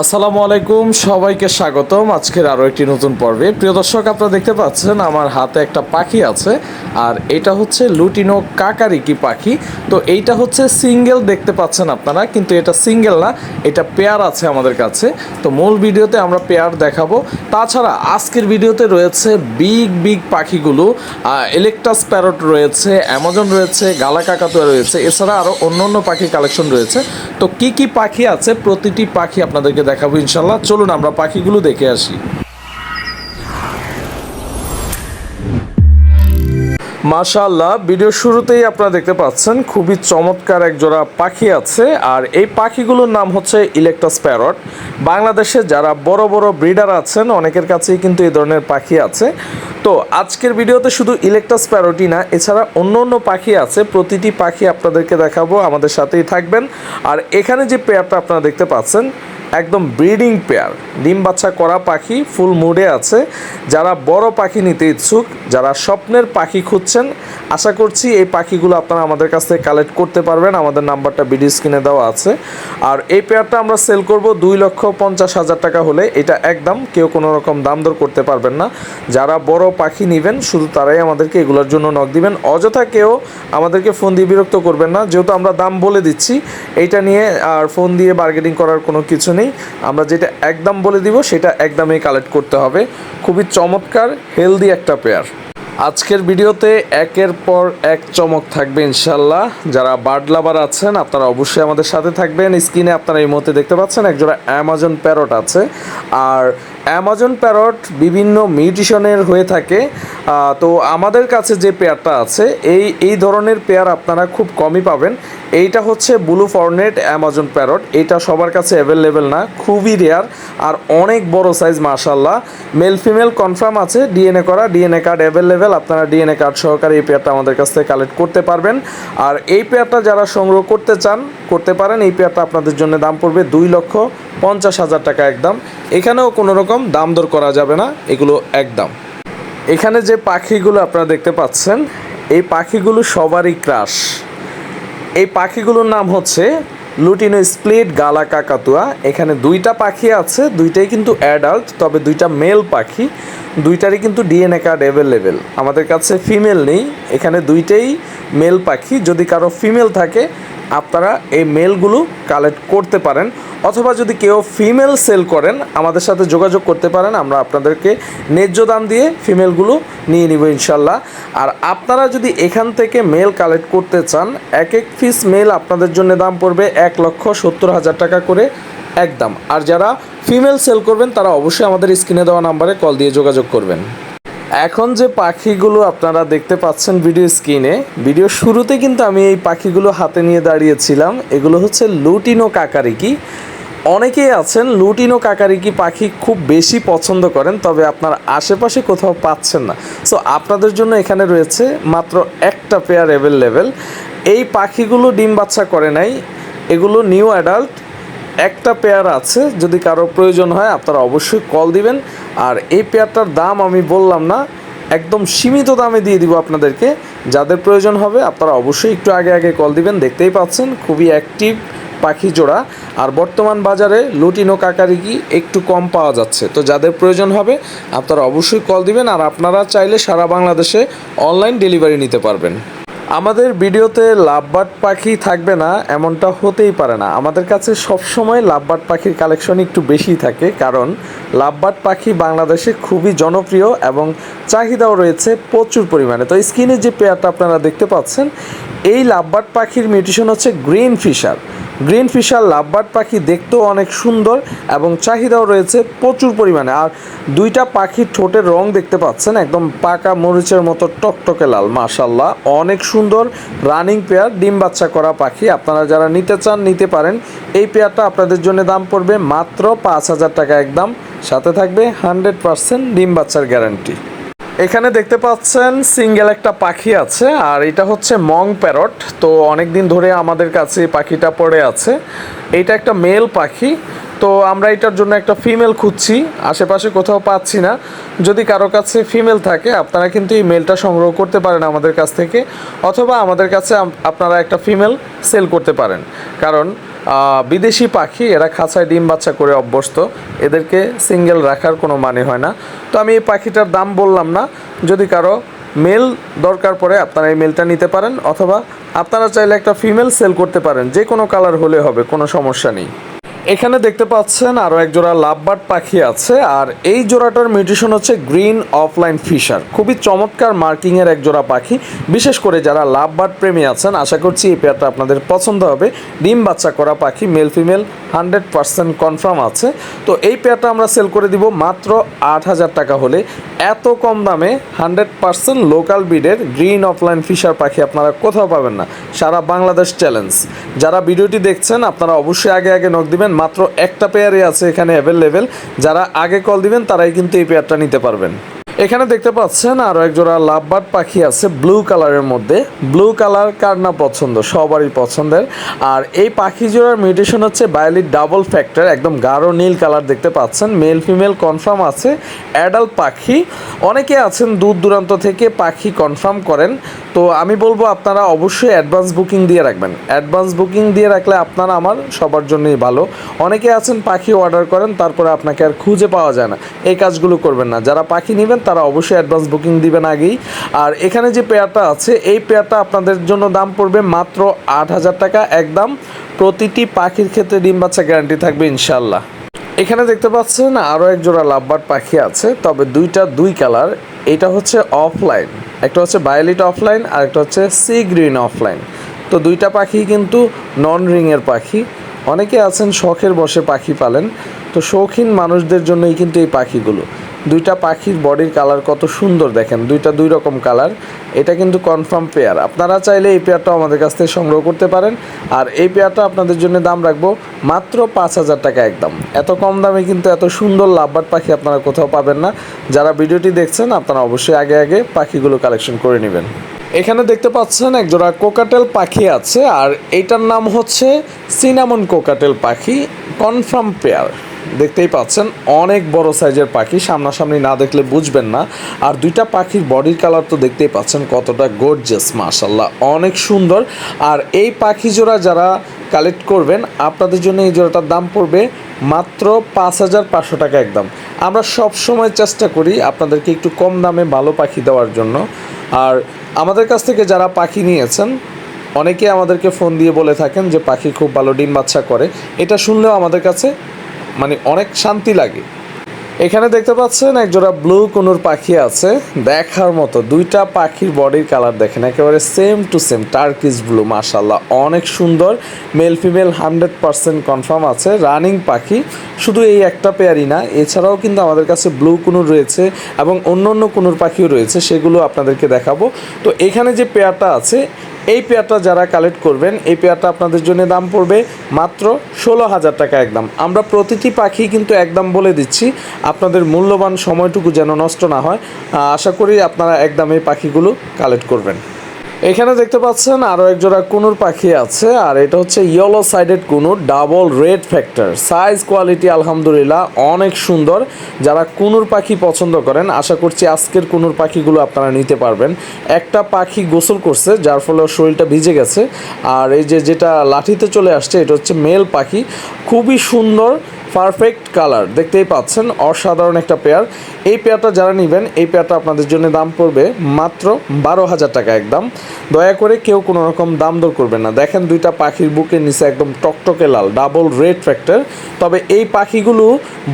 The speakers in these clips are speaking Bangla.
আসসালামু আলাইকুম, সবাইকে স্বাগতম। আজকের আরও একটি নতুন পর্বে। প্রিয় দর্শক, আপনারা দেখতে পাচ্ছেন আমার হাতে একটা পাখি আছে, আর এটা হচ্ছে লুটিনো কাকারিকি পাখি। তো এইটা হচ্ছে সিঙ্গেল, দেখতে পাচ্ছেন আপনারা, কিন্তু এটা সিঙ্গেল না, এটা পেয়ার আছে আমাদের কাছে। তো মূল ভিডিওতে আমরা পেয়ার দেখাবো। তাছাড়া আজকের ভিডিওতে রয়েছে বিগ বিগ পাখিগুলো ইলেকট্রাস প্যারট রয়েছে অ্যামাজন রয়েছে গালা কাকাতুয়া রয়েছে, এছাড়া আরও অন্য অন্য পাখি কালেকশন রয়েছে। তো কি কি পাখি আছে, প্রতিটি পাখি আপনাদেরকে দেখাবো ইনশাল্লাহ। চলুন আমরা পাখিগুলো দেখে আসি। মাশাআল্লাহ, ভিডিও শুরুতেই আপনারা দেখতে পাচ্ছেন, খুবই চমৎকার এক জোড়া পাখি আছে। আর এই পাখিগুলোর নাম হচ্ছে ইলেকট্রাস প্যারট বাংলাদেশে যারা বড় বড় ব্রিডার আছেন, অনেকের কাছেই কিন্তু এই ধরনের পাখি আছে। তো আজকের ভিডিওতে শুধু ইলেকট্রাস প্যারটই না, এছাড়া অন্য অন্য পাখি আছে। প্রতিটি পাখি আপনাদেরকে দেখাবো, আমাদের সাথেই থাকবেন। আর এখানে যে পেয়ারটা আপনারা দেখতে পাচ্ছেন একদম ব্রিডিং পেয়ার। ডিম বাচ্চা করা পাখি ফুল মুডে আছে। যারা বড় পাখি নিতে ইচ্ছুক, যারা স্বপ্নের পাখি খুঁজছেন, আশা করছি এই পাখিগুলো আপনারা আমাদের কাছ থেকে কালেক্ট করতে পারবেন। আমাদের নাম্বারটা ভিডিও স্ক্রিনে দেওয়া আছে। আর এই পেয়ারটা আমরা সেল করব দুই লক্ষ পঞ্চাশ হাজার টাকা হলে। এটা একদম কেউ কোনো রকম দাম দর করতে পারবেন না। যারা বড় পাখি নেবেন, শুধু তারাই আমাদেরকে এগুলোর জন্য নক দিবেন। অযথা কেউ আমাদেরকে ফোন দিয়ে বিরক্ত করবেন না। যেহেতু আমরা দাম বলে দিচ্ছি, এইটা নিয়ে আর ফোন দিয়ে বার্গেনিং করার কোনো কিছু নেই। আমরা যেটা একদম বলে দিব, সেটা একদমই কালেক্ট করতে হবে। খুবই চমৎকার হেলদি একটা পেয়ার আজকের ভিডিওতে একের পর এক চমক থাকবে ইনশাল্লাহ যারা বার্ড লাভার আছেন, আপনারা অবশ্যই আমাদের সাথে থাকবেন। স্ক্রিনে আপনারা এই মুহূর্তে দেখতে পাচ্ছেন, একজোড়া অ্যামাজন প্যারট আছে। আর অ্যামাজন প্যারট বিভিন্ন মিউটিশনের হয়ে থাকে। তো আমাদের কাছে যে পেয়ারটা আছে, এই এই ধরনের পেয়ার আপনারা খুব কমই পাবেন। এইটা হচ্ছে ব্লু ফর্নেট অ্যামাজন প্যারট এটা সবার কাছে অ্যাভেলেবেল না, খুবই রেয়ার আর অনেক বড় সাইজ মাশাল্লাহ মেল ফিমেল কনফার্ম আছে ডিএনএ করা ডিএনএ কার্ড অ্যাভেলেবেল আপনারা ডিএনএ কার্ড সহকারে এই পেয়ারটা আমাদের কাছ থেকে কালেক্ট করতে পারবেন। আর এই পেয়ারটা যারা সংগ্রহ করতে চান, করতে পারেন, এই পেয়ারটা আপনাদের জন্য দাম পড়বে দুই লক্ষ পঞ্চাশ হাজার টাকা একদম। এখানেও কোনো রকম দাম দর করা যাবে না, এগুলো একদম। এখানে যে পাখিগুলো আপনারা দেখতে পাচ্ছেন, এই পাখিগুলো সবারই ক্রাশ। এই পাখিগুলোর নাম হচ্ছে লুটিনো স্প্লিট গালা কাকাতুয়া এখানে দুইটা পাখি আছে, দুইটাই কিন্তু অ্যাডাল্ট, তবে দুইটা মেল পাখি। দুইটারই কিন্তু ডিএনএ কার্ড অ্যাভেলেবেল আমাদের কাছে ফিমেল নেই, এখানে দুইটাই মেল পাখি। যদি কারও ফিমেল থাকে, আপনারা এই মেলগুলো কালেক্ট করতে পারেন। অথবা যদি কেউ ফিমেল সেল করেন, আমাদের সাথে যোগাযোগ করতে পারেন, আমরা আপনাদেরকে ন্যায্য দাম দিয়ে ফিমেলগুলো নিয়ে নিব ইনশাল্লাহ। আর আপনারা যদি এখান থেকে মেল কালেক্ট করতে চান, এক এক পিস মেল আপনাদের জন্য দাম পড়বে এক লক্ষ সত্তর হাজার টাকা করে। একদম। আর যারা ফিমেল সেল করবেন, তারা অবশ্যই আমাদের স্ক্রিনে দেওয়া নাম্বারে কল দিয়ে যোগাযোগ করবেন। এখন যে পাখিগুলো আপনারা দেখতে পাচ্ছেন ভিডিও স্ক্রিনে ভিডিও শুরুতে কিন্তু আমি এই পাখিগুলো হাতে নিয়ে দাঁড়িয়েছিলাম। এগুলো হচ্ছে লুটিনো কাকারিকি। অনেকেই আছেন, লুটিনো কাকারিকি পাখি খুব বেশি পছন্দ করেন, তবে আপনার আশেপাশে কোথাও পাচ্ছেন না। সো আপনাদের জন্য এখানে রয়েছে মাত্র একটা পেয়ার অ্যাভেলেবেল এই পাখিগুলো ডিম বাচ্চা করে নাই, এগুলো নিউ অ্যাডাল্ট একটা পেয়ার আছে, যদি কারও প্রয়োজন হয় আপনারা অবশ্যই কল দিবেন। আর এই পেয়ারটার দাম আমি বললাম না, একদম সীমিত দামে দিয়ে দিব আপনাদেরকে। যাদের প্রয়োজন হবে, আপনারা অবশ্যই একটু আগে আগে কল দিবেন, দেখতেই পাচ্ছেন, খুবই অ্যাক্টিভ পাখি জোড়া। আর বর্তমান বাজারে লুটিনো কাকারিকি একটু কম পাওয়া যাচ্ছে। তো যাদের প্রয়োজন হবে, আপনারা অবশ্যই কল দিবেন, আর আপনারা চাইলে সারা বাংলাদেশে অনলাইন ডেলিভারি নিতে পারবেন। আমাদের ভিডিওতে লাভবার্ড পাখি থাকবে না, এমনটা হতেই পারে না। আমাদের কাছে সবসময় লাভবার্ড পাখির কালেকশন একটু বেশি থাকে, কারণ লাভবার্ড পাখি বাংলাদেশে খুবই জনপ্রিয় এবং চাহিদাও রয়েছে প্রচুর পরিমাণে। তো স্ক্রিনে যে পেয়ারটা আপনারা দেখতে পাচ্ছেন এই লাভবার্ড পাখির মিউটেশন হচ্ছে green Fischer. Green Fischer lovebird পাখি দেখতেও অনেক সুন্দর এবং চাহিদাও রয়েছে প্রচুর পরিমাণে। আর দুইটা পাখির ঠোঁটের রং দেখতে পাচ্ছেন, একদম পাকা মরিচের মতো টকটকে লাল মাশাল্লাহ অনেক সুন্দর রানিং পেয়ার, ডিম বাচ্চা করা পাখি। আপনারা যারা নিতে চান, নিতে পারেন। এই পেয়ারটা আপনাদের জন্য দাম পড়বে মাত্র পাঁচ হাজার টাকা একদম। সাথে থাকবে হান্ড্রেড পার্সেন্ট ডিম বাচ্চার গ্যারান্টি। এখানে দেখতে পাচ্ছেন সিঙ্গেল একটা পাখি আছে, আর এটা হচ্ছে মং প্যারট। তো অনেক দিন ধরে আমাদের কাছে পাখিটা পড়ে আছে। এটা একটা মেল পাখি, তো আমরা এটার জন্য একটা ফিমেল খুঁজছি, আশেপাশে কোথাও পাচ্ছি না। যদি কারও কাছে ফিমেল থাকে, আপনারা কিন্তু এই মেলটা সংগ্রহ করতে পারেন আমাদের কাছ থেকে, অথবা আমাদের কাছে আপনারা একটা ফিমেল সেল করতে পারেন। কারণ বিদেশি পাখি, এরা খাঁচায় ডিম বাচ্চা করে অভ্যস্ত। এদেরকে সিঙ্গেল রাখার কোনো মানে হয় না। তো আমি এই পাখিটার দাম বললাম না। যদি কারও মেল দরকার পড়ে, আপনারা এই মেলটা নিতে পারেন। অথবা আপনারা চাইলে একটা ফিমেল সেল করতে পারেন। যে কোনো কালার হলে হবে, কোনো সমস্যা নেই। এখানে দেখতে পাচ্ছেন আরও এক জোড়া লাভবার্ড পাখি আছে, আর এই জোড়াটার মিউটেশন হচ্ছে গ্রিন অফলাইন ফিশার। খুবই চমৎকার মার্কিংয়ের এক জোড়া পাখি, বিশেষ করে যারা লাভবার্ড প্রেমী আছেন, আশা করছি এই পেয়ারটা আপনাদের পছন্দ হবে। ডিম বাচ্চা করা পাখি male female hundred percent confirm আছে। তো এই পেয়ারটা আমরা সেল করে দিব মাত্র আট হাজার টাকা হলে। এত কম দামে হান্ড্রেড পার্সেন্ট লোকাল ব্রিডের গ্রিন অফলাইন ফিশার পাখি আপনারা কোথাও পাবেন না। সারা বাংলাদেশ চ্যালেঞ্জ। যারা ভিডিওটি দেখছেন, আপনারা অবশ্যই আগে আগে নক দিবেন। মাত্র একটা পেয়ারই আছে এখানে অ্যাভেলেবেল যারা আগে কল দিবেন, তারাই কিন্তু এই পেয়ারটা নিতে পারবেন। এখানে দেখতে পাচ্ছেন আরও এক জোড়া লাভবার্ড পাখি আছে ব্লু কালারের মধ্যে। ব্লু কালার কার না পছন্দ? সবারই পছন্দের। আর এই পাখি জোড়ার মিউটেশন হচ্ছে বায়োলিট ডাবল ফ্যাক্টর, একদম গাঢ় নীল কালার দেখতে পাচ্ছেন। মেল ফিমেল কনফার্ম আছে, অ্যাডাল্ট পাখি। অনেকে আছেন দূর দূরান্ত থেকে পাখি কনফার্ম করেন। তো আমি বলব আপনারা অবশ্যই অ্যাডভান্স বুকিং দিয়ে রাখবেন। অ্যাডভান্স বুকিং দিয়ে রাখলে আপনারা আমার সবার জন্যই ভালো। অনেকে আছেন পাখি অর্ডার করেন, তারপরে আপনাকে আর খুঁজে পাওয়া যায় না। এই কাজগুলো করবেন না। যারা পাখি নেবেন তারা অবশ্যই অ্যাডভান্স বুকিং দিবেন আগেই। আর এখানে যে পেয়ারটা আছে, এই পেয়ারটা আপনাদের জন্য দাম পড়বে মাত্র আট হাজার টাকা। একদম প্রতিটি পাখির ক্ষেত্রে ডিম বাচ্চা গ্যারান্টি থাকবে ইনশাল্লাহ এখানে দেখতে পাচ্ছেন আরও এক জোড়া লাভবার্ড পাখি আছে, তবে দুইটা দুই কালার এটা হচ্ছে অফলাইন একটা হচ্ছে বায়োলিট অফলাইন আর একটা হচ্ছে সি গ্রিন অফলাইন তো দুইটা পাখি কিন্তু নন রিংয়ের পাখি। অনেকে আছেন শখের বসে পাখি পালেন। তো শৌখিন মানুষদের জন্যই কিন্তু এই পাখিগুলো। দুইটা পাখির বডির কালার কত সুন্দর দেখেন, দুইটা দুই রকম কালার। এটা কিন্তু কনফার্ম পেয়ার আপনারা চাইলে এই পেয়ারটাও আমাদের কাছ থেকে সংগ্রহ করতে পারেন। আর এই পেয়ারটা আপনাদের জন্য দাম রাখব মাত্র পাঁচ হাজার টাকা একদম। এত কম দামে কিন্তু এত সুন্দর লাভবার পাখি আপনারা কোথাও পাবেন না। যারা ভিডিওটি দেখছেন, আপনারা অবশ্যই আগে আগে পাখিগুলো কালেকশন করে নেবেন। এখানে দেখতে পাচ্ছেন একজোড়া কোকাটেল পাখি আছে, আর এইটার নাম হচ্ছে সিনামন কোকাটেল পাখি কনফার্ম পেয়ার দেখতেই পাচ্ছেন, অনেক বড় সাইজের পাখি, সামনাসামনি না দেখলে বুঝবেন না। আর দুইটা পাখির বডির কালার তো দেখতেই পাচ্ছেন, কতটা গর্জিয়াস মাশাল্লাহ অনেক সুন্দর। আর এই পাখি জোড়া যারা কালেক্ট করবেন, আপনাদের জন্য এই জোড়াটার দাম পড়বে মাত্র পাঁচ হাজার পাঁচশো টাকা একদম। আমরা সব সময় চেষ্টা করি আপনাদেরকে একটু কম দামে ভালো পাখি দেওয়ার জন্য। আর আমাদের কাছ থেকে যারা পাখি নিয়েছেন অনেকে আমাদেরকে ফোন দিয়ে বলে থাকেন যে পাখি খুব ভালো ডিম বাচ্চা করে। এটা শুনলেও আমাদের কাছে মানে অনেক শান্তি লাগে। এখানে দেখতে পাচ্ছেন একজোড়া ব্লু কোনুর পাখি আছে। দেখার মতো দুইটা পাখির বডির কালার দেখেন, একেবারে same to same turquoise blue মাশাল্লাহ অনেক সুন্দর male female hundred percent confirm আছে। রানিং পাখি, শুধু এই একটা পেয়ারই না, এছাড়াও কিন্তু আমাদের কাছে ব্লু কুনুর রয়েছে এবং অন্য অন্য কুনুর পাখিও রয়েছে, সেগুলো আপনাদেরকে দেখাবো। তো এখানে যে পেয়ারটা আছে এই পেয়ারটা যারা কালেক্ট করবেন, এই পেয়ারটা আপনাদের জন্য দাম পড়বে মাত্র ষোলো হাজার টাকা একদম। আমরা প্রতিটি পাখি কিন্তু একদম বলে দিচ্ছি, আপনাদের মূল্যবান সময়টুকু যেন নষ্ট না হয়। আশা করি আপনারা একদম এই পাখিগুলো কালেক্ট করবেন। এখানে দেখতে পাচ্ছেন আরও এক জোড়া কুনুর পাখি আছে, আর এটা হচ্ছে yellow sided conure double red factor size quality আলহামদুলিল্লাহ অনেক সুন্দর। যারা কুনুর পাখি পছন্দ করেন, আশা করছি আজকের কুনুর পাখিগুলো আপনারা নিতে পারবেন। একটা পাখি গোসল করছে, যার ফলে শরীরটা ভিজে গেছে। আর এই যে যেটা লাঠিতে চলে আসছে, এটা হচ্ছে মেল পাখি। খুবই সুন্দর পারফেক্ট কালার, দেখতেই পাচ্ছেন, অসাধারণ একটা পেয়ার। এই পেয়ারটা যারা নেবেন, এই পেয়ারটা আপনাদের জন্য দাম পড়বে মাত্র বারো হাজার টাকা একদম। দয়া করে কেউ কোনো রকম দাম দর করবেন না। দেখেন দুইটা পাখির বুকের নিচে একদম টকটকে লাল, ডাবল রেড ফ্যাক্টর তবে এই পাখিগুলো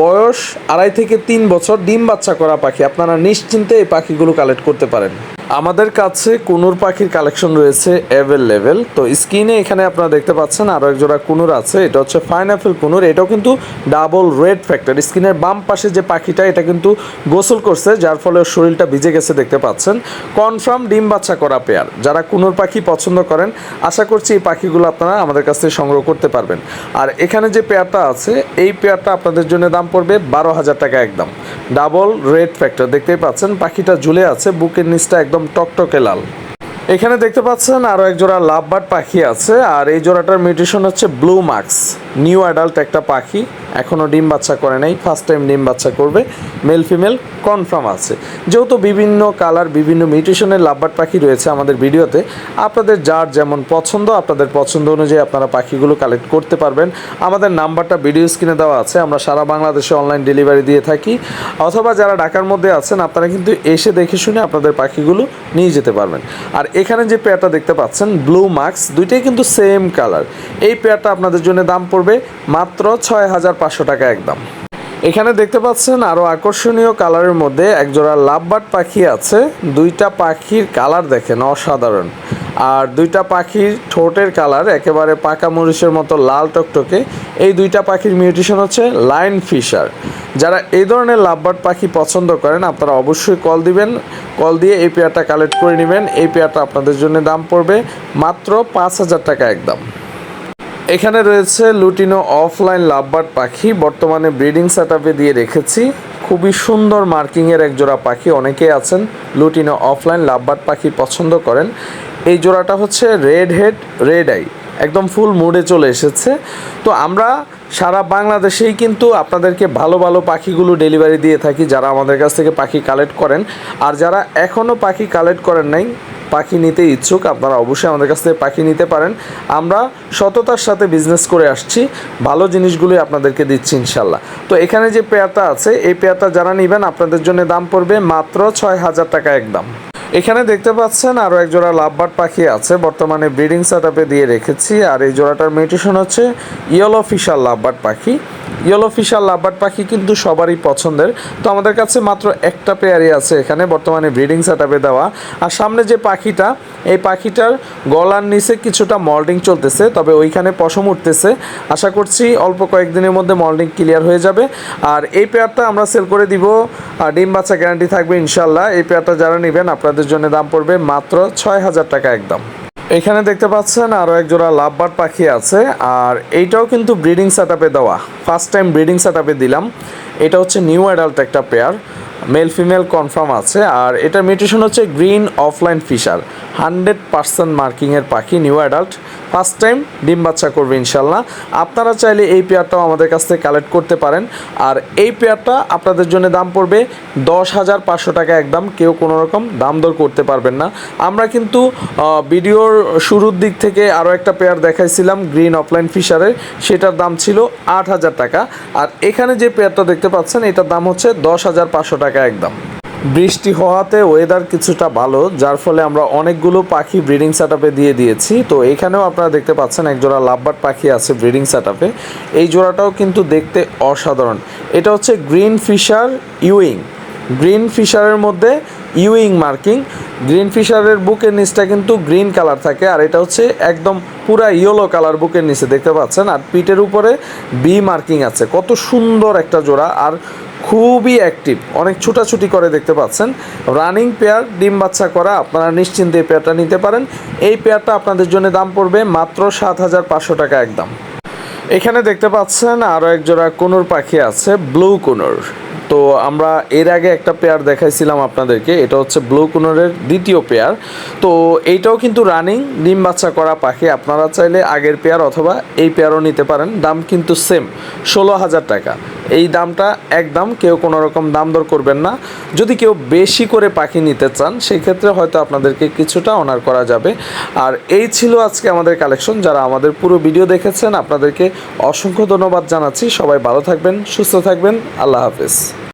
বয়স আড়াই থেকে তিন বছর ডিম বাচ্চা করা পাখি। আপনারা নিশ্চিন্তে এই পাখিগুলো কালেক্ট করতে পারেন। আমাদের কাছে কুনুর পাখির কালেকশন রয়েছে অ্যাভেলেবেল তো স্ক্রিনে এখানে আপনারা দেখতে পাচ্ছেন আরও এক জোড়া কুনুর আছে। এটা হচ্ছে পাইনাপেল কুনুর। এটাও কিন্তু ডাবল রেড ফ্যাক্টর। স্কিনের বাম পাশে যে পাখিটা, এটা কিন্তু গোসল করছে, যার ফলে শরীরটা ভিজে গেছে দেখতে পাচ্ছেন। কনফার্ম ডিম বাচ্চা করা পেয়ার। যারা কুনুর পাখি পছন্দ করেন, আশা করছি এই পাখিগুলো আপনারা আমাদের কাছ থেকে সংগ্রহ করতে পারবেন। আর এখানে যে পেয়ারটা আছে, এই পেয়ারটা আপনাদের জন্য দাম পড়বে বারো হাজার টাকা একদম। ডাবল রেড ফ্যাক্টর, দেখতেই পাচ্ছেন, পাখিটা ঝুলে আছে, বুকের নিচটা একদম টকটকে লাল। এখানে দেখতে পাচ্ছেন আরও এক জোড়া লাভবার্ড পাখি আছে, আর এই জোড়াটার মিউটেশন হচ্ছে ব্লু মার্কস নিউ অ্যাডাল্ট একটা পাখি এখনও ডিম বাচ্চা করে নাই ফার্স্ট টাইম ডিম বাচ্চা করবে মেল ফিমেল কনফার্ম আছে। যেহেতু বিভিন্ন কালার বিভিন্ন মিউটেশনের লাভবার্ড পাখি রয়েছে আমাদের ভিডিওতে, আপনাদের যার যেমন পছন্দ, আপনাদের পছন্দ অনুযায়ী আপনারা পাখিগুলো কালেক্ট করতে পারবেন। আমাদের নাম্বারটা ভিডিও স্ক্রিনে দেওয়া আছে, আমরা সারা বাংলাদেশে অনলাইন ডেলিভারি দিয়ে থাকি। অথবা যারা ঢাকার মধ্যে আছেন, আপনারা কিন্তু এসে দেখে শুনে আপনাদের পাখিগুলো নিয়ে যেতে পারবেন। আর এখানে যে পেয়ারটা দেখতে পাচ্ছেন ব্লু মার্কস দুইটাই কিন্তু সেম কালার এই পেয়ারটা আপনাদের জন্য দাম পড়বে মাত্র ছয় হাজার পাঁচশো টাকা একদম। এখানে দেখতে পাচ্ছেন আরও আকর্ষণীয় কালারের মধ্যে একজোড়া লাভবার্ড পাখি আছে। দুইটা পাখির কালার দেখেন, অসাধারণ। আর দুইটা পাখির ঠোঁটের কালার, একেবারে পাকা মরিচের মতো লাল টকটকে। এই দুইটা পাখির মিউটেশন হচ্ছে লাইন ফিশার। যারা এই ধরনের লাভবার্ড পাখি পছন্দ করেন, আপনারা অবশ্যই কল দিবেন। কল দিয়ে এই পেয়ারটা কালেক্ট করে নেবেন। এই পেয়ারটা আপনাদের জন্য দাম পড়বে মাত্র পাঁচ হাজার টাকা একদম। এখানে রয়েছে লুটিনো অফলাইন লাভবার্ড পাখি। বর্তমানে ব্রিডিং সেট দিয়ে রেখেছি। খুবই সুন্দর মার্কিংয়ের এক জোড়া পাখি। অনেকেই আছেন লুটিনো অফলাইন লাভবার্ড পাখি পছন্দ করেন। এই জোড়াটা হচ্ছে রেড হেড রেড আই একদম ফুল মুডে চলে এসেছে। তো আমরা সারা বাংলাদেশেই কিন্তু আপনাদেরকে ভালো ভালো পাখিগুলো ডেলিভারি দিয়ে থাকি, যারা আমাদের কাছ থেকে পাখি কালেক্ট করেন। আর যারা এখনও পাখি কালেক্ট করেন নাই পাখি নিতে ইচ্ছুক, আপনারা অবশ্যই আমাদের কাছ থেকে পাখি নিতে পারেন। আমরা সততার সাথে বিজনেস করে আসছি, ভালো জিনিসগুলোই আপনাদেরকে দিচ্ছি ইনশাল্লাহ। তো এখানে যে পেয়ারটা আছে, এই পেয়ারটা যারা নেবেন, আপনাদের জন্য দাম পড়বে মাত্র ছয় হাজার টাকা একদম। এখানে দেখতে পাচ্ছেন আরও এক জোড়া লাভবার্ড পাখি আছে। বর্তমানে ব্রিডিং সেট দিয়ে রেখেছি। আর এই জোড়াটার মিউটেশন হচ্ছে ইয়েলো ফিশার লাভবার্ড পাখি। ইয়েলো ফিশার লাভবার্ড পাখি কিন্তু সবারই পছন্দের। তো আমাদের কাছে মাত্র একটা পেয়ারই আছে এখানে, বর্তমানে ব্রিডিং সেট দেওয়া। আর সামনে যে পাখিটা, এই পাখিটার গলার নিচে কিছুটা মল্ডিং চলতেছে, তবে ওইখানে পশম উঠতেছে। আশা করছি অল্প কয়েকদিনের মধ্যে মল্ডিং ক্লিয়ার হয়ে যাবে। আর এই পেয়ারটা আমরা সেল করে দিব। আর ডিম বাচ্চা গ্যারান্টি থাকবে ইনশাল্লাহ এই পেয়ারটা যারা নেবেন, আপনাদের জন্য দাম পড়বে মাত্র ছয় হাজার টাকা একদম। এখানে দেখতে পাচ্ছেন আরও এক জোড়া লাভবার পাখি আছে, আর এইটাও কিন্তু ব্রিডিং সেট দেওয়া। ফার্স্ট টাইম ব্রিডিং সেট দিলাম। এটা হচ্ছে নিউ অ্যাডাল্ট একটা পেয়ার মেল ফিমেল কনফার্ম আছে, আর এটার মিউটেশন হচ্ছে green opaline Fischer hundred percent মার্কিংয়ের পাখি নিউ অ্যাডাল্ট ফার্স্ট টাইম ডিম বাচ্চা করবে ইনশাল্লাহ। আপনারা চাইলে এই পেয়ারটাও আমাদের কাছ থেকে কালেক্ট করতে পারেন। আর এই পেয়ারটা আপনাদের জন্য দাম পড়বে দশ হাজার পাঁচশো টাকা একদম। কেউ কোনো রকম দাম দর করতে পারবেন না। আমরা কিন্তু ভিডিওর শুরুর দিক থেকে আরও একটা পেয়ার দেখাইছিলাম, গ্রিন অফলাইন ফিশারের। সেটার দাম ছিল আট হাজার টাকা। আর এখানে যে পেয়ারটা দেখতে পাচ্ছেন, এটার দাম হচ্ছে দশ হাজার পাঁচশো টাকা একদম। বৃষ্টি হওয়াতে ওয়েদার কিছুটা ভালো, যার ফলে আমরা অনেকগুলো পাখি ব্রিডিং সেট দিয়ে দিয়েছি। তো এখানেও আপনারা দেখতে পাচ্ছেন এক জোড়া লাভবার্ড পাখি আছে ব্রিডিং সেট এই জোড়াটাও কিন্তু দেখতে অসাধারণ। এটা হচ্ছে গ্রিন ফিশার ইউইং গ্রিন ফিশারের মধ্যে ইউইং মার্কিং গ্রিন ফিশারের বুকের নিচটা কিন্তু গ্রিন কালার থাকে, আর এটা হচ্ছে একদম পুরা ইয়েলো কালার বুকের নিচে, দেখতে পাচ্ছেন? আর পিঠের উপরে বি মার্কিং আছে। কত সুন্দর একটা জোড়া। আর খুবই অ্যাক্টিভ অনেক ছুটাছুটি করে দেখতে পাচ্ছেন। রানিং পেয়ার ডিম বাচ্চা করা, আপনারা নিশ্চিন্তে এই পেয়ারটা নিতে পারেন। এই পেয়ারটা আপনাদের জন্য দাম পড়বে মাত্র সাত হাজার পাঁচশো টাকা একদম। এখানে দেখতে পাচ্ছেন আরও একজোড়া কোনোর পাখি আছে ব্লু কোনোর। তো আমরা এর আগে একটা পেয়ার দেখাইছিলাম আপনাদেরকে, এটা হচ্ছে ব্লু কুনোরের দ্বিতীয় পেয়ার তো এইটাও কিন্তু রানিং ডিম বাচ্চা করা পাখি। আপনারা চাইলে আগের পেয়ার অথবা এই পেয়ারও নিতে পারেন। দাম কিন্তু সেম ষোলো হাজার টাকা। এই দামটা একদম কেউ কোনো রকম দাম দর করবেন না। যদি কেউ বেশি করে পাখি নিতে চান, সেই ক্ষেত্রে হয়তো আপনাদেরকে কিছুটা অনার করা যাবে। আর এই ছিল আজকে আমাদের কালেকশন যারা আমাদের পুরো ভিডিও দেখেছেন, আপনাদেরকে অসংখ্য ধন্যবাদ জানাচ্ছি। সবাই ভালো থাকবেন, সুস্থ থাকবেন। আল্লাহ হাফেজ।